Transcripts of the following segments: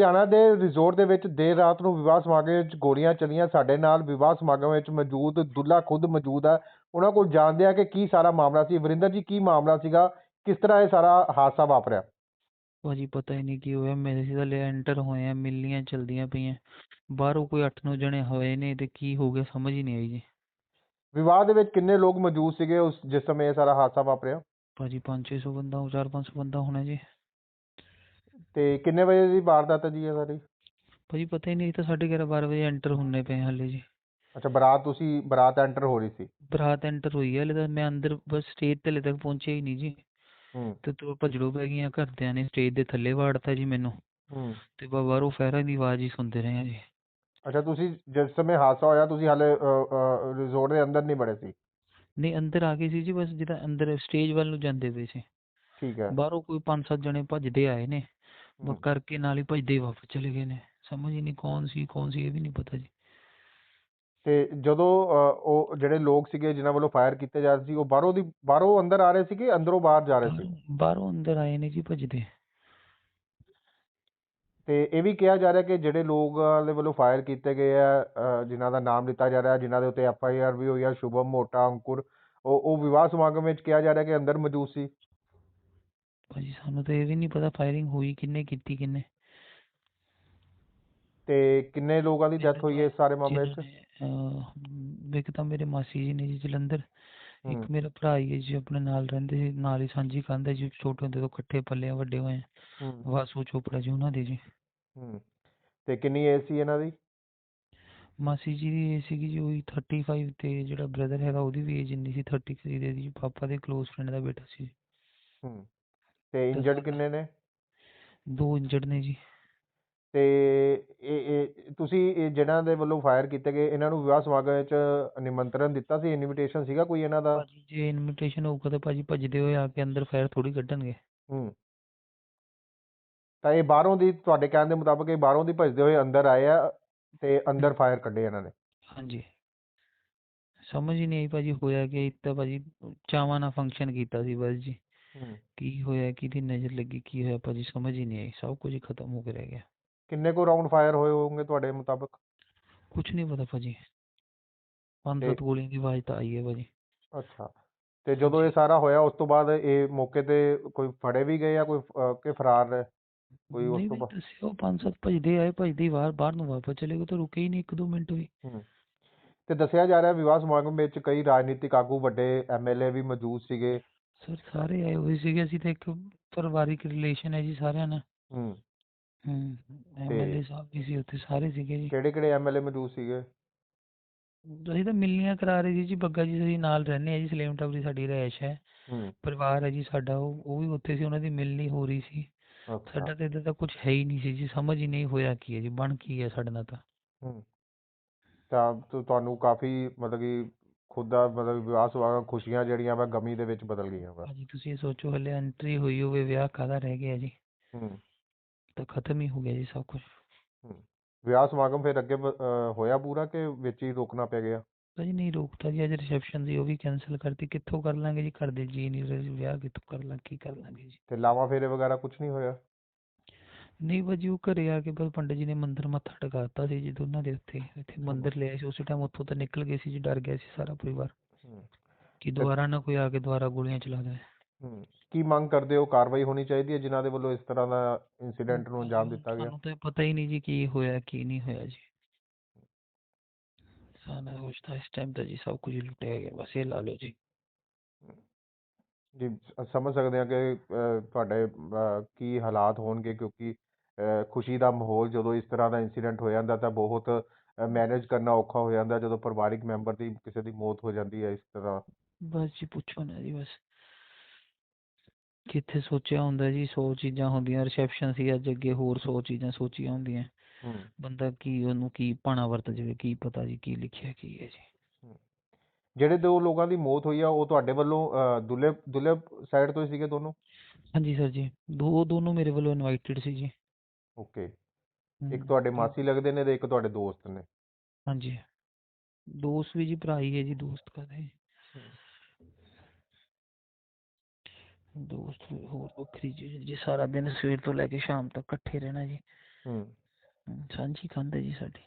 ਲੁਧਿਆਣਾ ਦੇ ਰਿਜ਼ੋਰਟ ਦੇ ਵਿੱਚ ਦੇਰ ਰਾਤ ਨੂੰ ਵਿਵਾਹ ਸਮਾਗਮ ਵਿੱਚ ਗੋਲੀਆਂ ਚੱਲੀਆਂ। ਸਾਡੇ ਨਾਲ ਵਿਵਾਹ ਸਮਾਗਮ ਵਿੱਚ ਮੌਜੂਦ ਦੁੱਲਾ ਖੁਦ ਮੌਜੂਦ ਹੈ ਉਹਨਾਂ ਕੋਲ ਜਾਣਦੇ ਆ ਕਿ ਕੀ ਸਾਰਾ ਮਾਮਲਾ ਸੀ। ਵਰਿੰਦਰ ਜੀ ਕੀ ਮਾਮਲਾ ਸੀਗਾ? ਕਿਸ ਤਰ੍ਹਾਂ ਇਹ ਸਾਰਾ ਹਾਦਸਾ ਵਾਪਰਿਆ? ਭਾਜੀ ਪਤਾ ਹੀ ਨਹੀਂ ਕੀ ਹੋਇਆ। ਮੇਰੇ ਸੀ ਥੱਲੇ ਐਂਟਰ ਹੋਏ ਆ ਮਿਲਣੀਆਂ ਚਲਦੀਆਂ ਪਈਆਂ। ਬਾਹਰੋਂ ਕੋਈ 8-9 ਜਣੇ ਹੋਏ ਨੇ ਤੇ ਕੀ ਹੋ ਗਿਆ ਸਮਝ ਹੀ ਨਹੀਂ ਆਈ ਜੀ। ਵਿਵਾਹ ਦੇ ਵਿੱਚ ਕਿੰਨੇ ਲੋਕ ਮੌਜੂਦ ਸੀਗੇ? ਉਸ ਜਿਸ ਸਮੇਂ ਇਹ ਸਾਰਾ ਹਾਦਸਾ ਵਾਪਰਿਆ? ਭਾਜੀ 5-600 ਬੰਦਾ 4-500 ਬੰਦਾ ਹੋਣਾ ਜੀ। ਤੇ ਕਿੰਨੇ ਵਜੇ ਦੀ ਵਾਰਦਾਤ ਹੈ ਜੀ ਇਹ ਸਾਰੀ? ਭਾਜੀ ਪਤਾ ਹੀ ਨਹੀਂ ਇਹ ਤਾਂ ਸਾਢੇ ਗਿਆਰਾਂ 12 ਵਜੇ ਐਂਟਰ ਹੁੰਨੇ ਪਏ ਹਾਲੇ ਜੀ। ਅੱਛਾ ਬਰਾਤ ਤੁਸੀਂ ਬਰਾਤ ਐਂਟਰ ਹੋ ਰਹੀ ਸੀ? ਬਰਾਤ ਐਂਟਰ ਹੋਈ ਹੈ ਹਲੇ ਤਾਂ ਮੈਂ ਅੰਦਰ ਬਸ ਸਟੇਜ ਤੇ ਹਲੇ ਤੱਕ ਪਹੁੰਚਿਆ ਹੀ ਨਹੀਂ ਜੀ। ਹੂੰ। ਤੇ ਤੋਂ ਭਜੜੋ ਪੈ ਗਈਆਂ ਘਰਦਿਆਂ ਨੇ ਸਟੇਜ ਦੇ ਥੱਲੇ ਵਾੜਤਾ ਜੀ ਮੈਨੂੰ। ਹੂੰ। ਤੇ ਬਾ ਬਾਹਰੋਂ ਫੈਰਾਂ ਦੀ ਆਵਾਜ਼ ਹੀ ਸੁਣਦੇ ਰਹੇ ਆ ਜੀ। ਅੱਛਾ ਤੁਸੀਂ ਜਿਸ ਸਮੇਂ ਹਾਦਸਾ ਹੋਇਆ ਤੁਸੀਂ ਹਾਲੇ ਰਿਜ਼ੋਰਟ ਦੇ ਅੰਦਰ ਨਹੀਂ ਬੜੇ ਸੀ? ਨਹੀਂ ਅੰਦਰ ਆ ਗਏ ਸੀ ਜੀ ਬਸ ਜਿੱਦਾਂ ਅੰਦਰ ਸਟੇਜ ਵੱਲ ਨੂੰ ਜਾਂਦੇ ਪਏ ਸੀ। ਠੀਕ ਹੈ। ਬਾਹਰੋਂ ਕੋਈ ਪੰਜ ਸੱਤ ਜਣੇ ਭੱਜਦੇ ਆਏ ਨੇ। ਹੂੰ। ਕਰਕੇ ਨਾਲ ਹੀ ਭੱਜਦੇ ਵਾਪਸ ਚਲੇ ਗਏ ਨੇ। ਸਮਝ ਹੀ ਨਹੀਂ ਕੌਣ ਸੀ ਕੌਣ ਸੀ ਇਹ ਵੀ ਨਹੀਂ ਪਤਾ ਜੀ। ਤੇ ਜਦੋਂ ਅ, ਉਹ ਜਿਹੜੇ ਲੋਕ ਸੀਗੇ ਜਿਨ੍ਹਾਂ ਵੱਲੋਂ ਫਾਇਰ ਕੀਤੇ ਜਾ ਰਹੇ ਸੀ ਉਹ ਬਾਹਰੋਂ ਦੀ ਬਾਹਰੋਂ ਅੰਦਰ ਆ ਰਹੇ ਸੀ ਕਿ ਅੰਦਰੋਂ ਬਾਹਰ ਜਾ ਰਹੇ ਸੀ? ਬਾਹਰੋਂ- ਬਾਹਰੋਂ ਅੰਦਰ ਆਏ ਨੇ ਜੀ ਭੱਜਦੇ। ਤੇ ਇਹ ਵੀ ਕਿਹਾ ਜਾ ਰਿਹਾ ਕਿ ਜਿਹੜੇ ਲੋਕਾਂ ਦੇ ਵੱਲੋਂ ਫਾਇਰ ਕੀਤੇ ਗਏ ਆ ਅ, ਜਿਨ੍ਹਾਂ ਦਾ ਨਾਮ ਲਿੱਤਾ ਜਾ ਰਿਹਾ ਜਿਨ੍ਹਾਂ ਦੇ ਉੱਤੇ ਐਫ ਆਈ ਆਰ ਵੀ ਹੋਈ ਆ ਸ਼ੁਭਮ ਮੋਟਾ ਅੰਕੁਰ ਉਹ ਉਹ ਵਿਵਾਹ ਸਮਾਗਮ ਵਿੱਚ ਕਿਹਾ ਜਾ ਰਿਹਾ ਕਿ ਅੰਦਰ ਮੌਜੂਦ ਸੀ। ਭਾਜੀ ਸਾਨੂੰ ਤਾਂ ਇਹ ਵੀ ਨਹੀਂ ਪਤਾ ਫਾਇਰਿੰਗ ਹੋਈ ਕਿੰਨੇ ਕੀਤੀ ਕਿੰਨੇ। ਤੇ ਕਿੰਨੇ ਲੋਕਾਂ ਦੀ ਡੈਥ ਹੋਈ ਹੈ ਇਸ ਸਾਰੇ ਮਾਮਲੇ ਅਹ, ਇੱਕ ਤਾਂ ਮੇਰੇ ਮਾਸੀ ਜੀ ਨੇ ਜੀ ਜਲੰਧਰ। ਇੱਕ ਮੇਰਾ ਭਰਾ ਹੀ ਹੈ ਜੀ ਆਪਣੇ ਨਾਲ ਰਹਿੰਦੇ ਸੀ ਨਾਲ ਹੀ ਸਾਂਝੀ ਕੰਧ ਹੈ ਜੀ ਛੋਟੇ ਹੁੰਦੇ ਤੋਂ ਇਕੱਠੇ ਪਲੇ ਆ ਵੱਡੇ ਹੋਏ ਆ। ਹੂੰ, ਵਾਸੂ ਚੋਪੜਾ ਜੀ ਉਹਨਾਂ ਦੇ ਜੀ। ਤੇ ਕਿੰਨੀ ਏਜ ਸੀ ਇਹਨਾਂ ਦੀ? ਮਾਸੀ ਜੀ ਦੀ ਏਜ ਸੀਗੀ ਜੀ ਉਹੀ 35 ਤੇ ਜਿਹੜਾ ਬ੍ਰਦਰ ਹੈਗਾ ਉਹਦੀ ਵੀ ਏਜ ਇੰਨੀ ਸੀ 33 ਦੇ ਦੀ ਪਾਪਾ ਦੇ ਕਲੋਜ਼ ਫਰੈਂਡ ਦਾ ਬੇਟਾ ਸੀ। ਤੇ ਇੰਜਰਡ ਕਿੰਨੇ ਨੇ? ਦੋ ਇੰਜਰਡ ਨੇ ਜੀ। ਤੇ ਇਹ ਇਹ ਤੁਸੀਂ ਇਹ ਜਿਹਨਾਂ ਦੇ ਵੱਲੋਂ ਫਾਇਰ ਕੀਤੇ ਗਏ ਇਹਨਾਂ ਨੂੰ ਵਿਆਹ ਸਮਾਗਮ ਵਿੱਚ ਨਿਮੰਤਰਣ ਦਿੱਤਾ ਸੀ? ਇਨਵੀਟੇਸ਼ਨ ਸੀਗਾ ਕੋਈ ਇਹਨਾਂ ਦਾ? ਭਾਜੀ ਜੇ ਇਨਵੀਟੇਸ਼ਨ ਹੋਊਗਾ ਤਾਂ ਭਾਜੀ ਭੱਜਦੇ ਹੋਏ ਆ ਕੇ ਅੰਦਰ ਫਾਇਰ ਥੋੜੀ ਕੱਢਣਗੇ। ਹੂੰ। ਤਾਂ ਇਹ ਬਾਹਰੋਂ ਦੀ ਤੁਹਾਡੇ ਕਹਿਣ ਦੇ ਮੁਤਾਬਕ ਇਹ ਬਾਹਰੋਂ ਦੀ ਭੱਜਦੇ ਹੋਏ ਅੰਦਰ ਆਏ ਆ ਤੇ ਅੰਦਰ ਫਾਇਰ ਕੱਢੇ ਇਹਨਾਂ ਨੇ? ਹਾਂਜੀ। ਸਮਝ ਹੀ ਨਹੀਂ ਆਈ ਭਾਜੀ ਹੋਇਆ ਕਿ ਇੱਕ ਤਾਂ ਭਾਜੀ ਚਾਵਾਂ ਨਾਲ ਫੰਕਸ਼ਨ ਕੀਤਾ ਸੀ ਬਸ ਜੀ। ਕੀ ਹੋਇਆ ਕਿਹਦੀ ਨਜ਼ਰ ਲੱਗੀ ਕੀ ਹੋਇਆ ਭਾਜੀ ਸਮਝ ਹੀ ਨਹੀਂ ਆਈ। ਸਭ ਕੁਝ ਹੀ ਖਤਮ ਹੋ ਕੇ ਰਹਿ ਗਿਆ। ਕਿੰਨੇ ਕੋ ਰਾਉਂਡ ਫਾਇਰ ਹੋਏ ਹੋਣਗੇ ਤੁਹਾਡੇ ਮੁਤਾਬਕ? ਕੁਝ ਨਹੀਂ ਪਤਾ ਭਾਜੀ। ਪੰਜ ਸੱਤ ਗੋਲੀਆਂ ਦੀ ਆਵਾਜ਼ ਤਾਂ ਆਈ ਹੈ ਭਾਜੀ। ਅੱਛਾ। ਤੇ ਜਦੋਂ ਇਹ ਸਾਰਾ ਹੋਇਆ ਉਸ ਤੋਂ ਬਾਅਦ ਇਹ ਮੌਕੇ ਤੇ ਕੋਈ ਫੜੇ ਵੀ ਗਏ ਆ ਕੋਈ ਕਿ ਫਰਾਰ ਹੈ ਕੋਈ ਉਸ ਤੋਂ ਬਾਅਦ ਦੱਸਿਓ ਪੰਜ ਸੱਤ ਭੱਜਦੇ ਆਏ ਭੱਜਦੇ ਹੀ ਬਾਹਰ ਬਾਹਰ ਨੂੰ ਵਾਪਸ ਚਲੇ ਗਏ ਤਾਂ ਰੁਕੇ ਹੀ ਨਹੀਂ ਇੱਕ ਦੋ ਮਿੰਟ ਵੀ। ਤੇ ਦੱਸਿਆ ਜਾ ਰਿਹਾ ਵਿਵਾਹ ਸਮਾਗਮ ਵਿੱਚ ਕਈ ਰਾਜਨੀਤਿਕ ਆਗੂ ਵੱਡੇ ਐਮਐਲਏ ਵੀ ਮੌਜੂਦ ਸੀਗੇ। ਸਰ ਸਾਰੇ ਆਏ ਹੋਏ ਸੀਗੇ ਅਸੀਂ ਤਾਂ ਇੱਕ ਪਰਿਵਾਰਿਕ ਰਿਲੇਸ਼ਨ ਹੈ ਜੀ ਸਾਰਿਆਂ ਨਾਲ। ਹੂੰ। ਹੂੰ ਐਮਐਲਏ ਸਾਹਿਬ ਵੀ ਸੀ ਉੱਥੇ ਸਾਰੇ ਸੀਗੇ ਜੀ। ਕਿਹੜੇ ਕਿਹੜੇ ਐਮਐਲਏ ਮੌਜੂਦ ਸੀਗੇ? ਅਸੀਂ ਤਾਂ ਮਿਲਣੀਆਂ ਕਰਾ ਰਹੇ ਸੀ ਜੀ ਬੱਗਾ ਜੀ ਅਸੀਂ ਨਾਲ ਰਹਿੰਦੇ ਆ ਜੀ ਸਲੇਮ ਟਾਵਰੀ ਸਾਡੀ ਰਿਹਾਇਸ਼ ਹੈ। ਹੂੰ। ਪਰਿਵਾਰ ਹੈ ਜੀ ਸਾਡਾ ਉਹ ਉਹ ਵੀ ਉੱਥੇ ਸੀ ਉਹਨਾਂ ਦੀ ਮਿਲਣੀ ਹੋ ਰਹੀ ਸੀ। ਅੱਛਾ। ਸਾਡਾ ਤਾਂ ਇੱਦਾਂ ਦਾ ਕੁਝ ਹੈ ਹੀ ਨਹੀਂ ਸੀ ਜੀ ਸਮਝ ਹੀ ਨਹੀਂ ਹੋਇਆ ਕੀ ਹੈ ਜੀ ਬਣ ਕੀ ਹੈ ਸਾਡੇ ਨਾਲ ਤਾਂ। ਹੂੰ। ਤਾਂ ਤੁ- ਤੁਹਾਨੂੰ ਕਾਫੀ ਮਤਲਬ ਕਿ ਖੁਦ ਦਾ ਮਤਲਬ ਵਿਆਹ ਸਮਾਗਮ ਖੁਸ਼ੀਆਂ ਜਿਹੜੀਆਂ ਵਾ ਗਮੀ ਦੇ ਵਿੱਚ ਬਦਲ ਗਈਆਂ ਵਾ ਭਾਜੀ ਤੁਸੀਂ ਇਹ ਸੋਚੋ ਹਲੇ ਐਂਟਰੀ ਹੋਈ ਹੋਵੇ ਵਿਆਹ ਕਾਹਦਾ ਰਹਿ ਗਿਆ ਜੀ? ਹੂੰ। ਤਾਂ ਖਤਮ ਹੀ ਹੋ ਗਿਆ ਜੀ ਸਭ ਕੁਝ ਹੂੰ। ਵਿਆਹ ਸਮਾਗਮ ਫਿਰ ਅੱਗੇ ਵ- ਹੋਇਆ ਪੂਰਾ ਕਿ ਵਿੱਚ ਹੀ ਰੋਕਣਾ ਪੈ ਗਿਆ? ਭਾਜੀ ਨਹੀਂ ਰੋਕਤਾ ਜੀ ਅੱਜ ਰਿਸੈਪਸ਼ਨ ਸੀ ਉਹ ਵੀ ਕੈਨਸਲ ਕਰਤੀ। ਕਿੱਥੋਂ ਕਰ ਲਾਂਗੇ ਜੀ? ਘਰ ਦੇ ਜੀ ਨਹੀਂ ਰਹੇ ਜੀ, ਵਿਆਹ ਕਿੱਥੋਂ ਕਰ ਲਾਂ ਕੀ ਕਰ ਲਾਂਗੇ ਜੀ? ਤੇ ਲਾਵਾਂ ਫੇਰੇ ਵਗੈਰਾ ਕੁਝ ਨਹੀਂ ਹੋਇਆ? ਨਹੀਂ ਭਾਜੀ ਉਹ ਘਰੇ ਆ ਕੇ ਬਸ ਪੰਡਿਤ ਜੀ ਨੇ ਮੰਦਰ ਮੱਥਾ ਟਿਕਾਤਾ ਸੀ ਜੀ ਦੋਨਾਂ ਦੇ ਉੱਤੇ ਇੱਥੇ ਮੰਦਰ ਲਿਆ ਸੀ ਉਸੇ ਟਾਈਮ ਉੱਥੋਂ ਤਾਂ ਨਿਕਲ ਗਏ ਸੀ ਜੀ ਡਰ ਗਿਆ ਸੀ ਸਾਰਾ ਪਰਿਵਾਰ। ਕਿ ਦੁਬਾਰਾ ਨਾ ਕੋਈ ਆ ਕੇ ਦੁਬਾਰਾ ਗੋਲੀਆਂ ਚਲਾ ਦੇ ਹੂੰ। ਕੀ ਮੰਗ ਕਰਦੇ ਹੋ? ਕਾਰਵਾਈ ਹੋਣੀ ਚਾਹੀਦੀ ਹੈ ਜਿਨ੍ਹਾਂ ਦੇ ਵੱਲੋਂ ਇਸ ਤਰ੍ਹਾਂ ਦਾ ਇਨਸੀਡੈਂਟ ਨੂੰ ਅੰਜਾਮ ਦਿੱਤਾ ਗਿਆ? ਸਾਨੂੰ ਤਾਂ ਪਤਾ ਹੀ ਨਹੀਂ ਜੀ ਕੀ ਹੋਇਆ ਕੀ ਨਹੀਂ ਹੋਇਆ ਜੀ। ਸਾਰਾ ਕੁਛ ਤਾਂ ਇਸ ਟਾਈਮ ਤਾਂ ਜੀ ਸਭ ਕੁਝ ਲੁੱਟਿਆ ਗਿਆ ਬਸ ਇਹ ਲਾ ਲਓ ਜੀ। ਜੀ ਸਮਝ ਸਕਦੇ ਹਾਂ ਕਿ ਅ, ਤੁਹਾਡੇ ਅ, ਕੀ ਹਾਲਾਤ ਹੋਣਗੇ ਕਿਉਂਕਿ ਖੁਸ਼ੀ ਦਾ ਮਾਹੌਲ ਜਦੋਂ ਇਸ ਤਰ੍ਹਾਂ ਦਾ ਇਨਸੀਡੈਂਟ ਹੋ ਜਾਂਦਾ ਤਾਂ ਬਹੁਤ ਮੈਨੇਜ ਕਰਨਾ ਔਖਾ ਹੋ ਜਾਂਦਾ ਜਦੋਂ ਪਰਿਵਾਰਿਕ ਮੈਂਬਰ ਦੀ ਕਿਸੇ ਦੀ ਮੌਤ ਹੋ ਜਾਂਦੀ ਹੈ ਇਸ ਤਰ੍ਹਾਂ। ਬਸ ਜੀ ਪੁੱਛੋ ਨਾ ਜੀ ਬਸ। ਕਿੱਥੇ ਸੋਚਿਆ ਹੁੰਦਾ ਜੀ 100 ਚੀਜ਼ਾਂ ਹੁੰਦੀਆਂ ਰਿਸੈਪਸ਼ਨ ਸੀ ਅੱਜ ਅੱਗੇ ਹੋਰ 100 ਚੀਜ਼ਾਂ ਸੋਚੀਆਂ ਹੁੰਦੀਆਂ। ਬੰਦਾ ਕੀ ਉਹਨੂੰ ਕੀ ਭਾਣਾ ਵਰਤ ਜਾਵੇ ਕੀ ਪਤਾ ਜੀ ਕੀ ਲਿਖਿਆ ਕੀ ਹੈ ਜੀ। ਜਿਹੜੇ ਦੋ ਲੋਕਾਂ ਦੀ ਮੌਤ ਹੋਈ ਆ ਉਹ ਤੁਹਾਡੇ ਵੱਲੋਂ ਅ, ਦੁੱਲੇ ਦੁੱਲੇ ਸਾਈਡ ਤੋਂ ਸੀਗੇ ਦੋਨੋਂ? ਹਾਂਜੀ ਸਰ ਜੀ ਦੋ ਦੋਨੋਂ ਮੇਰੇ ਵੱਲੋਂ ਇਨਵਾਈਟਡ ਸੀ ਜੀ। ਓਕੇ ਇੱਕ ਤੁਹਾਡੇ ਮਾਸੀ ਲੱਗਦੇ ਨੇ ਤੇ ਇੱਕ ਤੁਹਾਡੇ ਦੋਸਤ ਨੇ? ਹਾਂਜੀ। ਦੋਸਤ ਵੀ ਜੀ ਭਰਾ ਹੀ ਹੈ ਜੀ ਦੋਸਤ ਕਦੇ ਦੋਸਤ ਵੀ ਹੋਰ ਵੱਖਰੀ ਚੀਜ਼ ਜੀ ਸਾਰਾ ਦਿਨ ਸਵੇਰ ਤੋਂ ਲੈ ਕੇ ਸ਼ਾਮ ਤੱਕ ਇਕੱਠੇ ਰਹਿਣਾ ਜੀ। ਹੂੰ। ਹਮ, ਸਾਂਝੀ ਕੰਧ ਹੈ ਜੀ ਸਾਡੀ।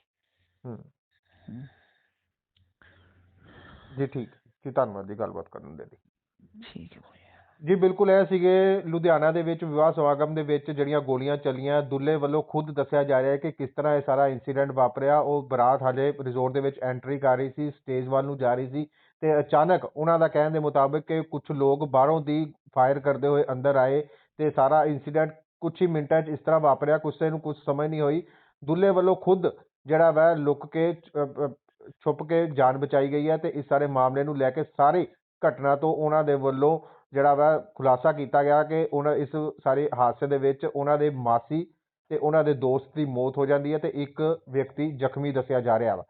ਹੂੰ। ਹਮ, ਜੀ ਠੀਕ। ਜੀ ਧੰਨਵਾਦ ਜੀ ਗੱਲਬਾਤ ਕਰਨ ਦੇ ਲਈ। ਠੀਕ ਹੈ ਭਾਈ। ਜੀ ਬਿਲਕੁਲ ਇਹ ਸੀਗੇ ਲੁਧਿਆਣਾ ਦੇ ਵਿੱਚ ਵਿਵਾਹ ਸਮਾਗਮ ਦੇ ਵਿੱਚ ਜਿਹੜੀਆਂ ਗੋਲੀਆਂ ਚੱਲੀਆਂ ਦੁੱਲੇ ਵੱਲੋਂ ਖੁਦ ਦੱਸਿਆ ਜਾ ਰਿਹਾ ਹੈ ਕਿ ਕਿਸ ਤਰ੍ਹਾਂ ਇਹ ਸਾਰਾ ਇਨਸੀਡੈਂਟ ਵਾਪਰਿਆ। ਉਹ ਬਰਾਤ ਹਾਲੇ ਰਿਜ਼ੋਰਟ ਦੇ ਵਿੱਚ ਐਂਟਰੀ ਕਰ ਰਹੀ ਸੀ ਸਟੇਜ ਵੱਲ ਨੂੰ ਜਾ ਰਹੀ ਸੀ ਤੇ ਅਚਾਨਕ ਉਹਨਾਂ ਦਾ ਕਹਿਣ ਦੇ ਮੁਤਾਬਕ ਕਿ ਕੁਝ ਲੋਕ ਬਾਹਰੋਂ ਦੀ ਫਾਇਰ ਕਰਦੇ ਹੋਏ ਅੰਦਰ ਆਏ ਤੇ ਸਾਰਾ ਇਨਸੀਡੈਂਟ ਕੁਝ ਹੀ ਮਿੰਟਾਂ 'ਚ ਇਸ ਤਰ੍ਹਾਂ ਵਾਪਰਿਆ। ਕਿਸੇ ਨੂੰ ਕੁਝ ਸਮਝ ਨਹੀਂ ਹੋਈ। ਦੁੱਲੇ ਵੱਲੋਂ ਖੁਦ ਜਿਹੜਾ ਵਾ ਲੁੱਕ ਕੇ ਅ, ਛੁਪ ਕੇ ਜਾਨ ਬਚਾਈ ਗਈ ਹੈ ਤੇ ਇਸ ਸਾਰੇ ਮਾਮਲੇ ਨੂੰ ਲੈ ਕੇ ਸਾਰੀ ਘਟਨਾ ਤੋਂ ਉਹਨਾਂ ਦੇ ਵੱਲੋਂ ਜਿਹੜਾ ਵਾ ਖੁਲਾਸਾ ਕੀਤਾ ਗਿਆ ਕਿ ਉਹਨਾਂ ਇਸ ਸਾਰੇ ਹਾਦਸੇ ਦੇ ਵਿੱਚ ਉਹਨਾਂ ਦੇ ਮਾਸੀ ਤੇ ਉਹਨਾਂ ਦੇ ਦੋਸਤ ਦੀ ਮੌਤ ਹੋ ਜਾਂਦੀ ਹੈ ਤੇ ਇੱਕ ਵਿਅਕਤੀ ਜ਼ਖਮੀ ਦੱਸਿਆ ਜਾ ਰਿਹਾ ਵਾ।